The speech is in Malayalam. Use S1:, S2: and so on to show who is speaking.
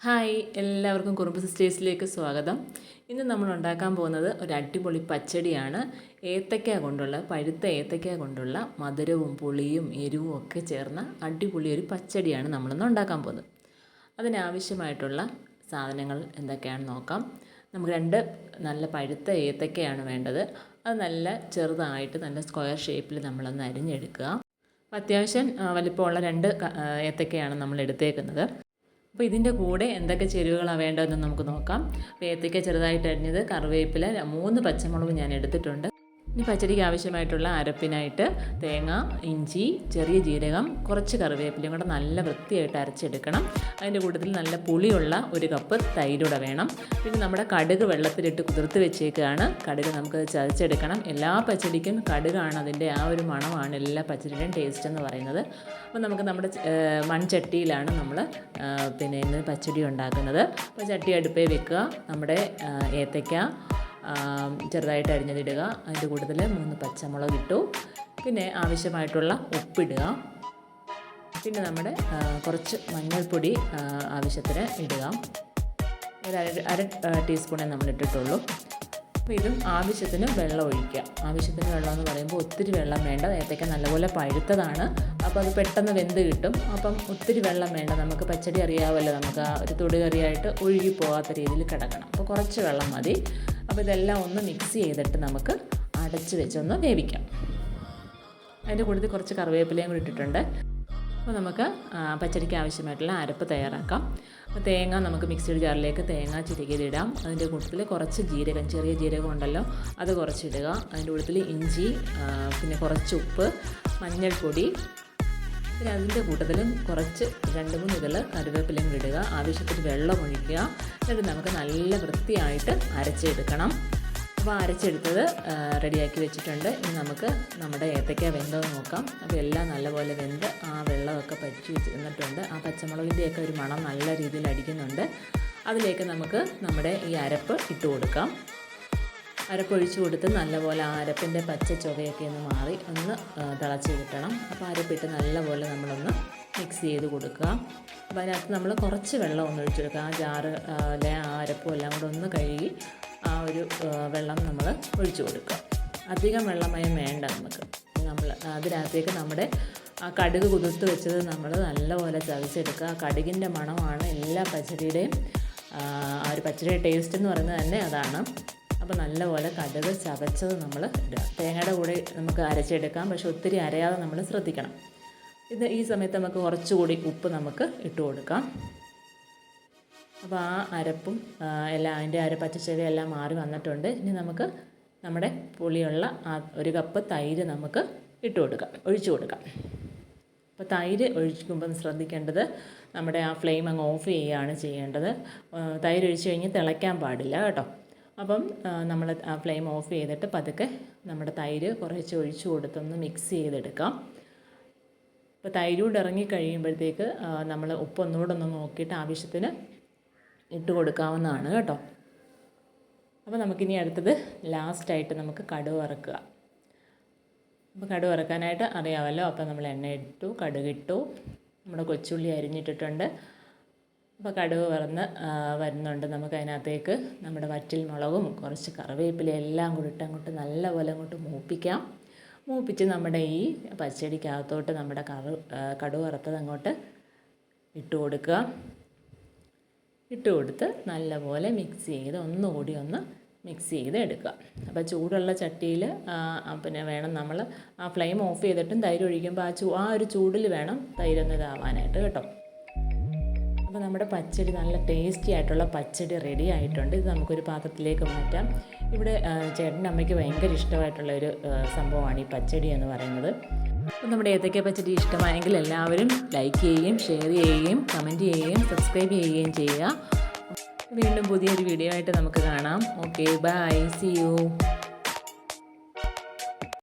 S1: ഹായ് എല്ലാവർക്കും കുറുമ്പ് സിസ്റ്റേഴ്സിലേക്ക് സ്വാഗതം. ഇന്ന് നമ്മൾ ഉണ്ടാക്കാൻ പോകുന്നത് ഒരു അടിപൊളി പച്ചടിയാണ്. ഏത്തക്ക കൊണ്ടുള്ള പഴുത്ത ഏത്തക്ക കൊണ്ടുള്ള മധുരവും പുളിയും എരിവും ഒക്കെ ചേർന്ന അടിപൊളി ഒരു പച്ചടിയാണ് നമ്മളിന്ന് ഉണ്ടാക്കാൻ പോകുന്നത്. അതിനാവശ്യമായിട്ടുള്ള സാധനങ്ങൾ എന്തൊക്കെയാണെന്ന് നോക്കാം. നമുക്ക് രണ്ട് നല്ല പഴുത്ത ഏത്തക്കയാണ് വേണ്ടത്. അത് നല്ല ചെറുതായിട്ട് നല്ല സ്ക്വയർ ഷേപ്പിൽ നമ്മളൊന്ന് അരിഞ്ഞെടുക്കുക. അപ്പോൾ അത്യാവശ്യം വലിപ്പമുള്ള രണ്ട് ഏത്തക്കയാണ് നമ്മൾ എടുത്തേക്കുന്നത്. അപ്പോൾ ഇതിന്റെ കൂടെ എന്തൊക്കെ ചേരുവകളാണ് വേണ്ടതെന്ന് നമുക്ക് നോക്കാം. അപ്പോൾ ഏത്തയ്ക്ക ചെറുതായിട്ട് അരിഞ്ഞത് കറിവേപ്പില മൂന്ന് പച്ചമുളക് ഞാൻ എടുത്തിട്ടുണ്ട്. ഇനി പച്ചടിക്ക് ആവശ്യമായിട്ടുള്ള അരപ്പിനായിട്ട് തേങ്ങ ഇഞ്ചി ചെറിയ ജീരകം കുറച്ച് കറിവേപ്പിലയും കൂടെ നല്ല വൃത്തിയായിട്ട് അരച്ചെടുക്കണം. അതിന്റെ കൂട്ടത്തിൽ നല്ല പുളിയുള്ള ഒരു കപ്പ് തൈരൂടെ വേണം. പിന്നെ നമ്മുടെ കടുക് വെള്ളത്തിലിട്ട് കുതിർത്ത് വെച്ചേക്കുകയാണ് കടുക് നമുക്ക് ചതച്ചെടുക്കണം. എല്ലാ പച്ചടിക്കും കടുകാണ് അതിന്റെ ആ ഒരു മണമാണ് എല്ലാ പച്ചടിയുടെയും ടേസ്റ്റ് എന്ന് പറയുന്നത്. അപ്പോൾ നമുക്ക് നമ്മുടെ മൺചട്ടിയിലാണ് നമ്മൾ പിന്നെ ഇന്ന് പച്ചടി ഉണ്ടാക്കുന്നത്. അപ്പോൾ ചട്ടി അടുപ്പേ വെക്കുക. നമ്മുടെ ഏത്തയ്ക്ക ചെറുതായിട്ട് അരിഞ്ഞതിടുക. അതിന്റെ കൂട്ടത്തിൽ മൂന്ന് പച്ചമുളക് ഇട്ടു. പിന്നെ ആവശ്യമായിട്ടുള്ള ഉപ്പിടുക. പിന്നെ നമ്മുടെ കുറച്ച് മഞ്ഞൾപ്പൊടി ആവശ്യത്തിന് ഇടുക. ഒരു അര അര ടീസ്പൂണേ നമ്മൾ ഇട്ടിട്ടുള്ളൂ. അപ്പോൾ ഇതും ആവശ്യത്തിന് വെള്ളം ഒഴിക്കുക. ആവശ്യത്തിന് വെള്ളം എന്ന് പറയുമ്പോൾ ഒത്തിരി വെള്ളം വേണ്ട. ഏത്തയ്ക്ക നല്ലപോലെ പഴുത്തതാണ്. അപ്പോൾ അത് പെട്ടെന്ന് വെന്ത് കിട്ടും. അപ്പം ഒത്തിരി വെള്ളം വേണ്ട. നമുക്ക് പച്ചടി അറിയാമല്ലോ നമുക്ക് ആ ഒരു തൊടുകറിയായിട്ട് ഒഴുകി പോകാത്ത രീതിയിൽ കിടക്കണം. അപ്പോൾ കുറച്ച് വെള്ളം മതി. അപ്പോൾ ഇതെല്ലാം ഒന്ന് മിക്സ് ചെയ്തിട്ട് നമുക്ക് അടച്ച് വെച്ചൊന്ന് വേവിക്കാം. അതിന്റെ കൂട്ടത്തിൽ കുറച്ച് കറിവേപ്പിലയും കൂടി ഇട്ടിട്ടുണ്ട്. അപ്പോൾ നമുക്ക് പച്ചടിക്ക് ആവശ്യമായിട്ടുള്ള അരപ്പ് തയ്യാറാക്കാം. അപ്പോൾ തേങ്ങ നമുക്ക് മിക്സിയുടെ ജാറിലേക്ക് തേങ്ങ ചിരകിയതിടാം. അതിന്റെ കൂട്ടത്തിൽ കുറച്ച് ജീരകം ചെറിയ ജീരകം ഉണ്ടല്ലോ അത് കുറച്ചിടുക. അതിന്റെ കൂട്ടത്തിൽ ഇഞ്ചി പിന്നെ കുറച്ച് ഉപ്പ് മഞ്ഞൾപ്പൊടി പിന്നെ അതിന്റെ കൂട്ടത്തിലും കുറച്ച് രണ്ട് മൂന്ന് ഇതൾ കറിവേപ്പിലയും ഇടുക. ആവശ്യത്തിന് വെള്ളം ഒഴിക്കുക. എന്നിട്ട് നമുക്ക് നല്ല വൃത്തിയായിട്ട് അരച്ചെടുക്കണം. അപ്പോൾ അരച്ചെടുത്തത് റെഡിയാക്കി വെച്ചിട്ടുണ്ട്. ഇനി നമുക്ക് നമ്മുടെ ഏത്തയ്ക്ക വെന്തത് നോക്കാം. അപ്പോൾ എല്ലാം നല്ലപോലെ വെന്ത് ആ വെള്ളമൊക്കെ പറ്റി വെച്ചിരുന്നിട്ടുണ്ട് ആ പച്ചമുളകിന്റെയൊക്കെ ഒരു മണം നല്ല രീതിയിൽ അടിക്കുന്നുണ്ട്. അതിലേക്ക് നമുക്ക് നമ്മുടെ ഈ അരപ്പ് ഇട്ട് കൊടുക്കാം. അരപ്പൊഴിച്ച് കൊടുത്ത് നല്ലപോലെ അരപ്പിന്റെ പച്ച ചുവയൊക്കെ ഒന്ന് മാറി ഒന്ന് തിളച്ച് കിട്ടണം. അപ്പോൾ അരപ്പിട്ട് നല്ലപോലെ നമ്മളൊന്ന് മിക്സ് ചെയ്ത് കൊടുക്കുക. അപ്പോൾ അതിനകത്ത് നമ്മൾ കുറച്ച് വെള്ളം ഒന്ന് ഒഴിച്ചു കൊടുക്കുക. ആ ജാറ് അല്ലെ ആ അരപ്പും എല്ലാം കൂടെ ഒന്ന് കഴുകി ആ ഒരു വെള്ളം നമ്മൾ ഒഴിച്ചു കൊടുക്കുക. അധികം വെള്ളമയം വേണ്ട നമുക്ക്. നമ്മൾ അതിനകത്തേക്ക് നമ്മുടെ ആ കടുക് കുതിർത്ത് വെച്ചത് നമ്മൾ നല്ലപോലെ ചതച്ചെടുക്കുക. ആ കടുകിന്റെ മണമാണ് എല്ലാ പച്ചടിയുടെയും ആ ഒരു പച്ചടിയുടെ ടേസ്റ്റ് എന്ന് പറയുന്നത് തന്നെ അതാണ്. അപ്പോൾ നല്ലപോലെ കടുക് ചതച്ചത് നമ്മൾ ഇടുക. തേങ്ങയുടെ കൂടെ നമുക്ക് അരച്ചെടുക്കാം. പക്ഷെ ഒത്തിരി അരയാതെ നമ്മൾ ശ്രദ്ധിക്കണം. ഇത് ഈ സമയത്ത് നമുക്ക് കുറച്ചുകൂടി ഉപ്പ് നമുക്ക് ഇട്ട് കൊടുക്കാം. അപ്പോൾ ആ അരപ്പും ആ, എല്ലാം അതിന്റെ അര പച്ചച്ചെവ എല്ലാം മാറി വന്നിട്ടുണ്ട്. ഇനി നമുക്ക് നമ്മുടെ പുളിയുള്ള ആ ഒരു കപ്പ് തൈര് നമുക്ക് ഇട്ട് കൊടുക്കാം. ഒഴിച്ചു കൊടുക്കാം. അപ്പോൾ തൈര് ഒഴിക്കുമ്പം ശ്രദ്ധിക്കേണ്ടത് നമ്മുടെ ആ ഫ്ലെയിം അങ്ങ് ഓഫ് ചെയ്യുകയാണ് ചെയ്യേണ്ടത്. തൈര് ഒഴിച്ച് കഴിഞ്ഞ് തിളയ്ക്കാൻ പാടില്ല കേട്ടോ. അപ്പം നമ്മൾ ഫ്ലെയിം ഓഫ് ചെയ്തിട്ട് പതുക്കെ നമ്മുടെ തൈര് കുറച്ച് ഒഴിച്ചു കൊടുത്തൊന്ന് മിക്സ് ചെയ്തെടുക്കാം. അപ്പോൾ തൈരൂടെ ഇറങ്ങി കഴിയുമ്പോഴത്തേക്ക് നമ്മൾ ഉപ്പ് ഒന്നുകൂടെ ഒന്ന് നോക്കിയിട്ട് ആവശ്യത്തിന് ഇട്ട് കൊടുക്കാവുന്നതാണ് കേട്ടോ. അപ്പോൾ നമുക്കിനി അടുത്തത് ലാസ്റ്റായിട്ട് നമുക്ക് കടുക് ഇറക്കുക അപ്പോൾ കടുക് ഇറക്കാനായിട്ട് അറിയാമല്ലോ അപ്പോൾ നമ്മൾ എണ്ണ ഇട്ടു കടുകിട്ടു നമ്മുടെ കൊച്ചുള്ളി അരിഞ്ഞിട്ടിട്ടുണ്ട്. അപ്പോൾ കടുക് വറന്ന് വരുന്നുണ്ട്. നമുക്ക് അതിനകത്തേക്ക് നമ്മുടെ വറ്റൽ മുളകും കുറച്ച് കറിവേപ്പിലയും എല്ലാം കൂടി ഇട്ട് അങ്ങോട്ട് നല്ലപോലെ അങ്ങോട്ട് മൂപ്പിക്കാം. മൂപ്പിച്ച് നമ്മുടെ ഈ പച്ചടിക്കകത്തോട്ട് നമ്മുടെ കറു കടുവ് വറുത്തത് അങ്ങോട്ട് ഇട്ട് കൊടുക്കുക. ഇട്ട് കൊടുത്ത് നല്ലപോലെ മിക്സ് ചെയ്ത് ഒന്നുകൂടി ഒന്ന് മിക്സ് ചെയ്ത് എടുക്കുക. അപ്പോൾ ചൂടുള്ള ചട്ടിയിൽ പിന്നെ വേണം നമ്മൾ ആ ഫ്ലെയിം ഓഫ് ചെയ്തിട്ടും തൈര് ഒഴിക്കുമ്പോൾ ആ ചൂ ആ ഒരു ചൂടിൽ വേണം തൈരൊന്ന് ഇതാവാനായിട്ട് കേട്ടോ. അപ്പോൾ നമ്മുടെ പച്ചടി നല്ല ടേസ്റ്റി ആയിട്ടുള്ള പച്ചടി റെഡി ആയിട്ടുണ്ട്. ഇത് നമുക്കൊരു പാത്രത്തിലേക്ക് മാറ്റാം. ഇവിടെ ചേട്ടന്റെ അമ്മയ്ക്ക് ഭയങ്കര ഇഷ്ടമായിട്ടുള്ള ഒരു സംഭവമാണ് ഈ പച്ചടി എന്ന് പറയുന്നത്. അപ്പോൾ നമ്മുടെ ഏത്തക്ക പച്ചടി ഇഷ്ടമായെങ്കിൽ എല്ലാവരും ലൈക്ക് ചെയ്യുകയും ഷെയർ ചെയ്യുകയും കമന്റ് ചെയ്യുകയും സബ്സ്ക്രൈബ് ചെയ്യുകയും ചെയ്യുക. വീണ്ടും പുതിയൊരു വീഡിയോ ആയിട്ട് നമുക്ക് കാണാം. Okay bye C U